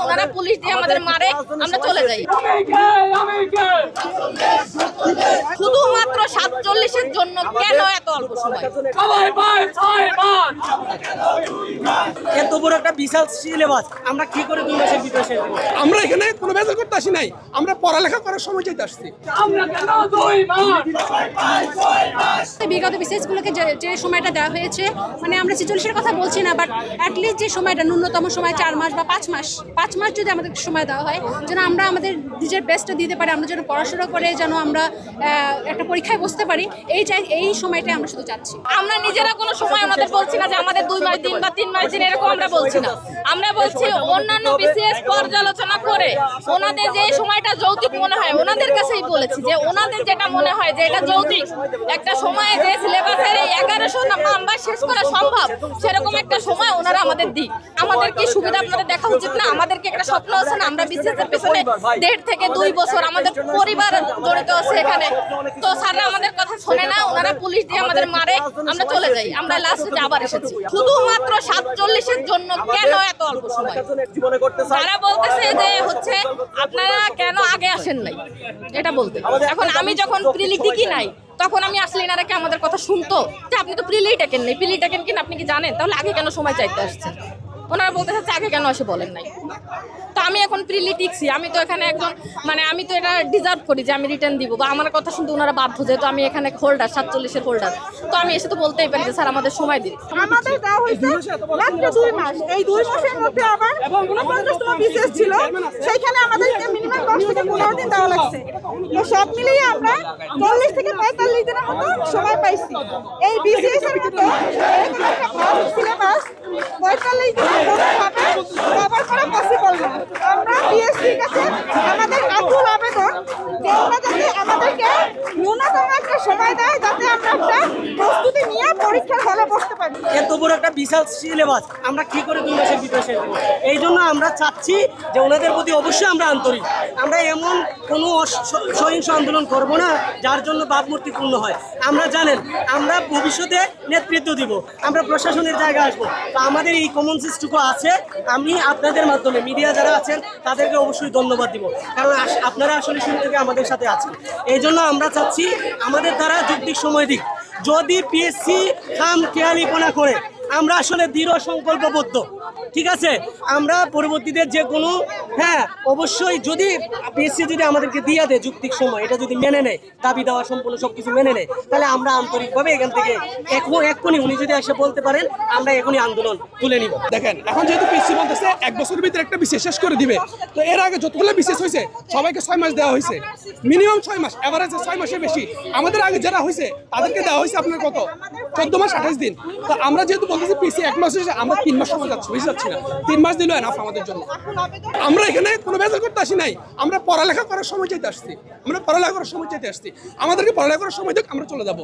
ওনারা পুলিশ দিয়ে আমাদের মারে, আমরা চলে যাই। শুধুমাত্র সাতচল্লিশের জন্য কেন এত অল্প সময় সবাই পায় ছয় মাস এত বড় একটা বিশাল সিলেবাস। আমরা কি করে দুই মাসের ভিতরে শেষ করব? আমরা এখানে কোনো ভেজাল করতে আসি নাই। আমরা পড়ালেখা করার সময় চাইতে আসছি। আমরা কেন দুই মাস? বিগত বিসিএসগুলোকে যে যে সময়টা দেওয়া হয়েছে মানে আমরা ছেচল্লিশের কথা বলছি না বাট অ্যাটলিস্ট যে সময়টা ন্যূনতম সময় চার মাস বা পাঁচ মাস। পাঁচ মাস যদি আমাদের সময় দেওয়া হয় যেন আমরা আমাদের নিজের বেস্টটা দিতে পারি আমরা যেন পড়াশোনা করে যেন আমরা আহ, একটা পরীক্ষায় বসতে পারি এই চাই এই সময়টাই আমরা শুধু চাচ্ছি। আমরা নিজেরা কোনো সময় আমাদের বলছি না যে আমাদের দুই মাস দিন বা তিন মাস দিন এরকম আমরা বলছি না। আমরা বলছি অন্যান্য বিসিএস পর্যালোচনা করে ওনাদের যে সময়টা যৌতুক মনে হয়, ওনাদের কাছেই বলেছি যে ওনাদের যেটা মনে হয় যে এটা যৌতুক। একটা সময়ে যে সিলেবাসের এগারোশো নাম্বার শেষ করা সম্ভব, সেরকম একটা সময় ওনারা আমাদের দিক। আমাদের কি সুবিধা আপনাদের দেখা উচিত না? আমাদেরকে একটা স্বপ্ন আছে না? আমরা এর পেছনে দেড় থেকে দুই বছর আমাদের পরিবার জড়িত আছে এখানে। তো স্যাররা আমাদের কথা শোনে না, ওনারা পুলিশ দিয়ে আমাদের মারে, আমরা চলে যাই। আমরা লাস্টে আবার এসেছি। শুধুমাত্র সাতচল্লিশের জন্য কেন এত অল্প সময়? তারা বলতেছে যে হচ্ছে আপনারা কেন আগে আসেন নাই? এটা বলতে। এখন আমি যখন প্রিলি দিকি নাই তখন আমি আসলে এনারা কি আমাদের কথা শুনতো। আপনি তো প্রিলি টেকেন নাই। প্রিলি টেকেন কিনা আপনি কি জানেন? তাহলে আগে কেন সময় চাইতে আসছেন? ওনারা বলতে চাচ্ছে আগে কেন এসে বলেন নাই? তো আমি এখন প্রিলি টিকছি আমি তো এখানে একজন মানে আমি তো এটা ডিজার্ভ করি যে আমি রিটার্ন দিব। বা আমার কথা শুনতে ওনারা বাধ্য যেহেতু আমি এখানে হোল্ডার সাতচল্লিশের হোল্ডার তো আমি এসে তো বলতেই পারি যে স্যার আমাদের সময় দিন। আমাদের দেওয়া হয়েছে মাত্র দুই মাস এই দুই মাসের মধ্যে আবার উনপঞ্চাশতম বিসিএস ছিল। সেইখানে আমাদেরকে মিনিমাম দশ থেকে পনেরো দিন দেওয়া লাগছে। তো সব মিলিয়ে আমরা চল্লিশ থেকে পঁয়তাল্লিশ দিনের মতো সময় পাইছি। এই বিসিএস এর মতো সিলেবাস না। আমরা আমাদের আবেদন যে ওরা যাতে আমাদেরকে ন্যূনতম একটা সময় দেয় যাতে আমরা একটা প্রস্তুতি নিয়ে পরীক্ষার হলে বসতে পারি এত বড় একটা বিশাল সিলেবাস আমরা কি করে দুই মাসের ভিতরে? এই জন্য আমরা চাচ্ছি যে ওনাদের প্রতি অবশ্যই আমরা আন্তরিক। আমরা এমন কোনো সহিংস আন্দোলন করব না, যার জন্য ভাবমূর্তি পূর্ণ হয়। আমরা জানেন, আমরা ভবিষ্যতে নেতৃত্ব দিব। আমরা প্রশাসনের জায়গায় আসব। তো আমাদের এই কমন সেন্সটুকু আছে। আমি আপনাদের মাধ্যমে মিডিয়া যারা আছেন, তাদেরকে অবশ্যই ধন্যবাদ দিব। কারণ আপনারা আসলে শুরু থেকে আমাদের সাথে আছেন। এই জন্য আমরা চাচ্ছি আমাদের দ্বারা যুক্তিক সময় দিক। যদি পিএসসি খাম খেয়ালিপনা করে। আমরা আসলে দৃঢ় সংকল্পবদ্ধ, ঠিক আছে? আমরা পরবর্তীতে যে কোনো হ্যাঁ অবশ্যই যদি পিএসসি যদি আমাদেরকে দিয়ে দেয় যুক্তিক সময়, এটা যদি মেনে নেয়, দাবি দেওয়া সম্পূর্ণ সব কিছু মেনে নেয়, তাহলে আমরা আন্তরিকভাবে এখান থেকে এখন এক্ষুনি উনি যদি এসে বলতে পারেন, আমরা এখনই আন্দোলন তুলে নিব। দেখেন, এখন যেহেতু পিসি বলতেছে, এক বছরের ভিতরে একটা বিশেষ শেষ করে দিবে। তো এর আগে যতগুলো বিশেষ হয়েছে, সবাইকে ছয় মাস দেওয়া হয়েছে। মিনিমাম ছয় মাস এভারেজে ছয় মাসের বেশি। আমাদের আগে যারা হয়েছে, তাদেরকে দেওয়া হয়েছে আপনার কত? চোদ্দ মাস আঠাশ দিন। তো আমরা যেহেতু বলতেছি পিসি এক মাস আমরা তিন মাস সময় যাচ্ছি বেশি যাচ্ছি না। তিন মাস দিলেও এনাফ আমাদের জন্য। আমরা এখানে কোনো ভেজাল করতে আসি নাই। আমরা পড়ালেখা করার সময় চাইতে আসছি। আমরা পড়ালেখা করার সময় চাইতে আসছি। আমাদেরকে পড়ালেখা করার সময় দেখ, আমরা চলে যাব।